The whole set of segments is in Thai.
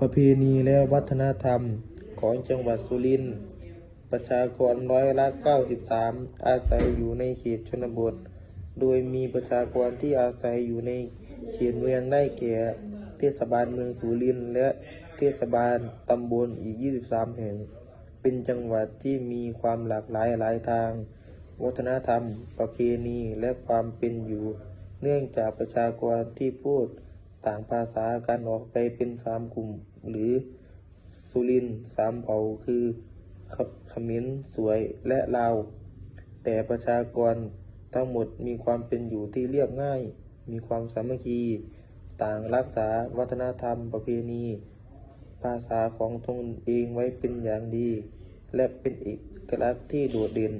ประเพณีและวัฒนธรรมของจังหวัดสุรินทร์ ประชากรร้อยละ93 อาศัยอยู่ในเขตชนบท โดยมีประชากรที่อาศัยอยู่ในเขตเมืองได้แก่ เทศบาลเมืองสุรินทร์และเทศบาลตำบลอีก 23 แห่ง เป็นจังหวัดที่มีความหลากหลายหลายทาง วัฒนธรรม ประเพณี และความเป็นอยู่ เนื่องจากประชากรที่พูด ต่างภาษากันออกไปเป็นสามกลุ่ม หรือสุรินสามเผ่าคือขเขมิ้นสวยและลาว แต่ประชากรทั้งหมดมีความเป็นอยู่ที่เรียบง่าย มีความสามัคคี ต่างรักษาวัฒนธรรมประเพณี ภาษาของตนเองไว้เป็นอย่างดี และเป็นเอกลักษณ์ที่โดดเด่น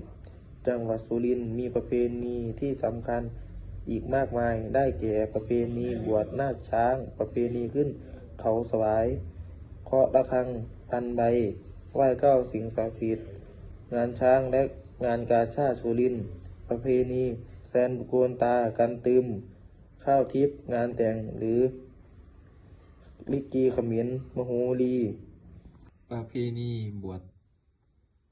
จังหวัดสุรินทร์มีประเพณีที่สำคัญ อีกมากมาย ได้แก่ประเพณีบวชนาคช้าง ประเพณีขึ้นเขาสวาย เคาะระฆังพันใบ ไหว้เก้าสิงศักดิ์สิทธิ์งานช้างและงานกาชาติสุริน ประเพณี แซนโกนตา กันตึม ข้าวทิพย์งานแต่งหรือ ลิกีขมิ้นมโหรี ประเพณีบวช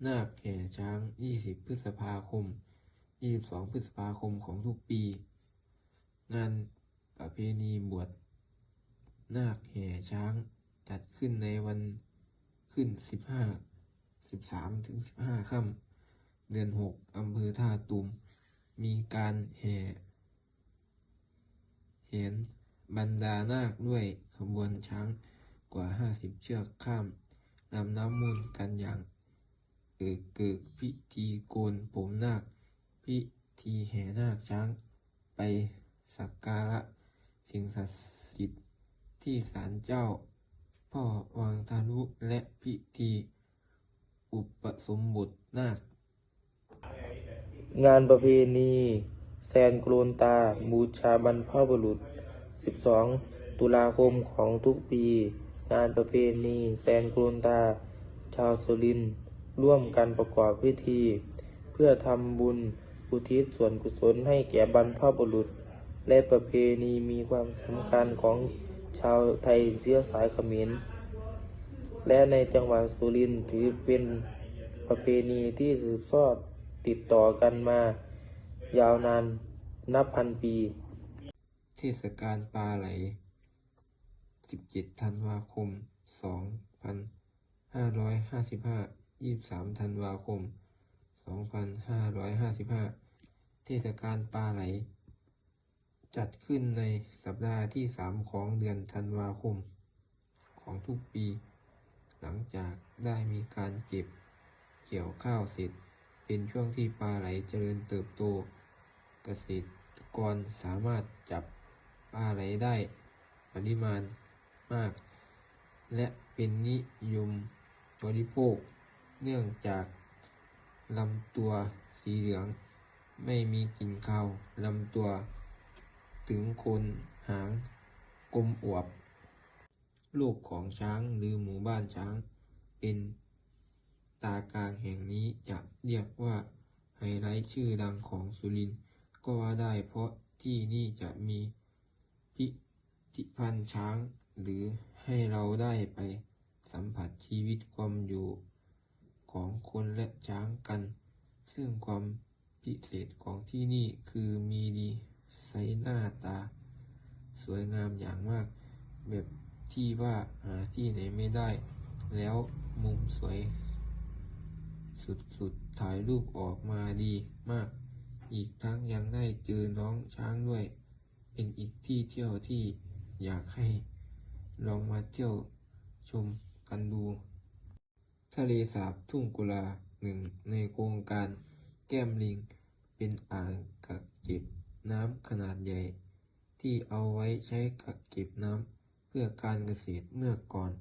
นาคแห่ช้าง 20 พฤษภาคม 22 พฤษภาคมของทุกปี งานประเพณีบวชนาคแห่ช้างจัดขึ้นในวันขึ้น 15 13ถึง15 ค่ำเดือน 6 อำเภอท่าตูมมีการแห่เห็นบรรดานาคด้วยขบวนช้างกว่า 50 เชือกข้ามลำน้ำมูลกันอย่างเอกเกิกพิธีโกนผมนาค พิธีแห่นาคช้างไป สักการะสิ่งศักดิ์สิทธิ์ที่ศาลเจ้า พ่อวังทารุและพิธี อุปสมบทนาค งานประเพณี แซนโกรนตาบูชาบรรพบุรุษ 12 ตุลาคมของทุกปี งานประเพณีแซนโกรนตา ชาวสุรินร์ร่วมกันประกอบพิธี เพื่อทำบุญอุทิศส่วนกุศลให้แก่บรรพบุรุษ และประเพณีมีความสำคัญของชาวไทยเชื้อสายเขมร และในจังหวัดสุรินทร์ถือเป็นประเพณีที่สืบทอดติดต่อกันมายาวนานนับพันปี เทศกาลปลาไหล 17 ธันวาคม 2555 23 ธันวาคม 2555 เทศกาลปลาไหล จัดขึ้นในสัปดาห์ที่ 3 ของเดือนธันวาคม ของทุกปี หลังจากได้มีการเก็บเกี่ยวข้าวเสร็จ เป็นช่วงที่ปลาไหลเจริญเติบโต เกษตรกรสามารถจับปลาไหลได้ปริมาณมาก และเป็นนิยมบริโภค เนื่องจากลำตัวสีเหลือง ไม่มีกลิ่นคาวลำตัว ถึงคนหางกลมอวบ โลกของช้างหรือหมู่บ้านช้าง เป็นตากลางแห่งนี้จะเรียกว่าไฮไลท์ชื่อดังของสุรินก็ว่าได้เพราะที่นี่จะมีพิพิธภัณฑ์ช้าง หรือให้เราได้ไปสัมผัสชีวิตความอยู่ของคนและช้างกัน ซึ่งความพิเศษของที่นี่คือมีดี ไซน์หน้าตา สวยงามอย่างมาก แบบที่ว่าหาที่ไหนไม่ได้ แล้วมุมสวย สุดๆถ่ายรูปออกมาดีมาก อีกทั้งยังได้เจอน้องช้างด้วย เป็นอีกที่เที่ยวที่อยากให้ ลองมาเที่ยวชมกันดู ทะเลสาบทุ่งกุลาหนึ่งในโครงการแก้มลิงเป็นอ่างกักเก็บ น้ำขนาดใหญ่ ที่เอาไว้ใช้กักเก็บน้ำเพื่อการเกษตรเมื่อก่อน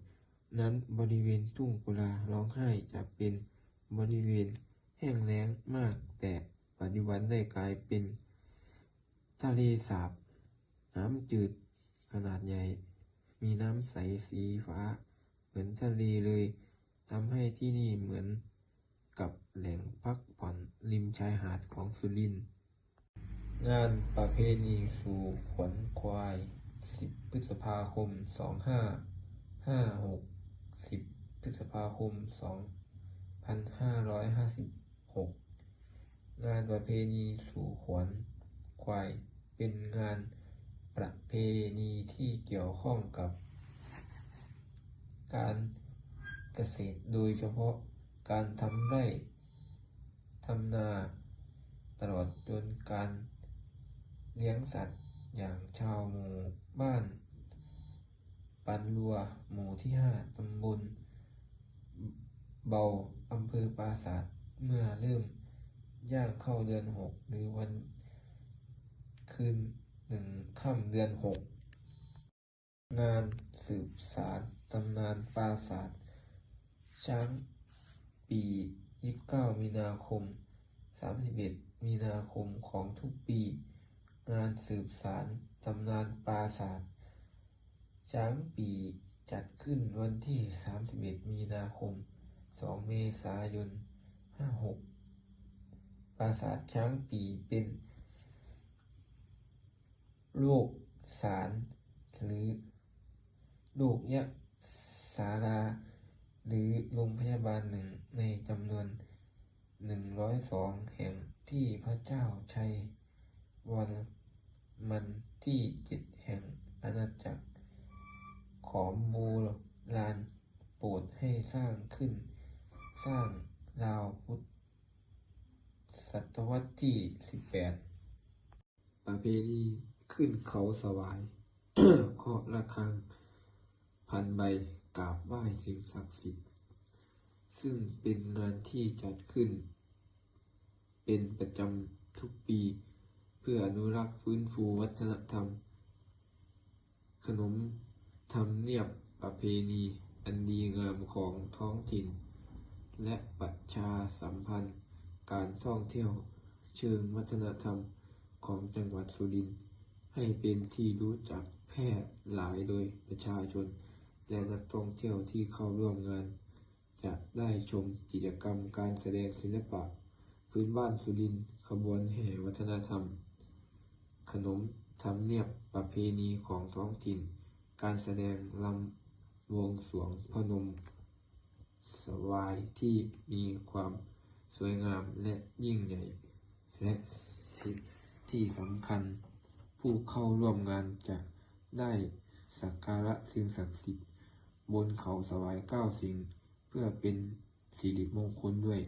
นั้นบริเวณทุ่งกุลาร้องไห้จะเป็นบริเวณแห้งแล้งมาก แต่ปัจจุบันได้กลายเป็น ทะเลสาบ น้ำจืดขนาดใหญ่ มีน้ำใสสีฟ้า เหมือนทะเลเลยทำให้ที่นี่เหมือนกับแหล่งพักผ่อนริมชายหาดของสุรินทร์ งานประเพณีสู่ขวัญควาย 10 พฤษภาคม 2555ห้าหกสิบพฤษภาคมสองพันห้าร้อยห้าสิบหกงานประเพณีสู่ขวัญควาย เป็นงานประเพณีที่เกี่ยวข้องกับ การเกษตรโดยเฉพาะการทำไร่ทำนาตลอดจนการ เลี้ยงสัตว์อย่างชาวหมู่บ้าน ปันรัวหมู่ที่ห้าตำบลเบาอำเภอปราสาทเมื่อเริ่มย่างเข้าเดือนหกหรือวันคืนหนึ่งค่ำเดือนหกงานสืบสารตำนานปราสาทช้างปี29 มีนาคม 31 มีนาคมของทุกปี งานสืบสารตำนานปราสาทช้างปีจัดขึ้นวันที่ 31 มีนาคม 2 เมษายน 56 ปราสาทช้างปีเป็นโรคสารหรือโรคยะสารา หรือโรงพยาบาลหนึ่งในจำนวน 102 แห่งที่พระเจ้าชัย วรมันที่เจ็ดแห่งอาณาจักร ขอมโบราณโปรดให้สร้างขึ้น สร้างราวพุทธศตวรรษที่18ประเพณีขึ้นเขาสวายเคาะระฆัง พันใบกราบไหว้สิ่งศักดิ์สิทธิ์ ซึ่งเป็นงานที่จัดขึ้น เป็นประจำทุกปี เพื่ออนุรักษ์ฟื้นฟูวัฒนธรรม ขนมทำเนียบประเพณีอันดีงามของท้องถิ่น และประชาสัมพันธ์การท่องเที่ยวเชิงวัฒนธรรมของจังหวัดสุรินทร์ให้เป็นที่รู้จักแพร่หลายโดยประชาชน และนักท่องเที่ยวที่เข้าร่วมงาน จะได้ชมกิจกรรมการแสดงศิลปะ พื้นบ้านสุรินทร์ขบวนแห่วัฒนธรรม ขนมทำเนียบประเพณีของท้องถิ่น การแสดงลำวงสวงพนม สวายที่มีความสวยงามและยิ่งใหญ่ และสิที่สำคัญผู้เข้าร่วมงานจะได้สักการะสิ่งศักดิ์สิทธิ์บนเขาสวายเก้าสิ่ง เพื่อเป็นสิริมงคลด้วย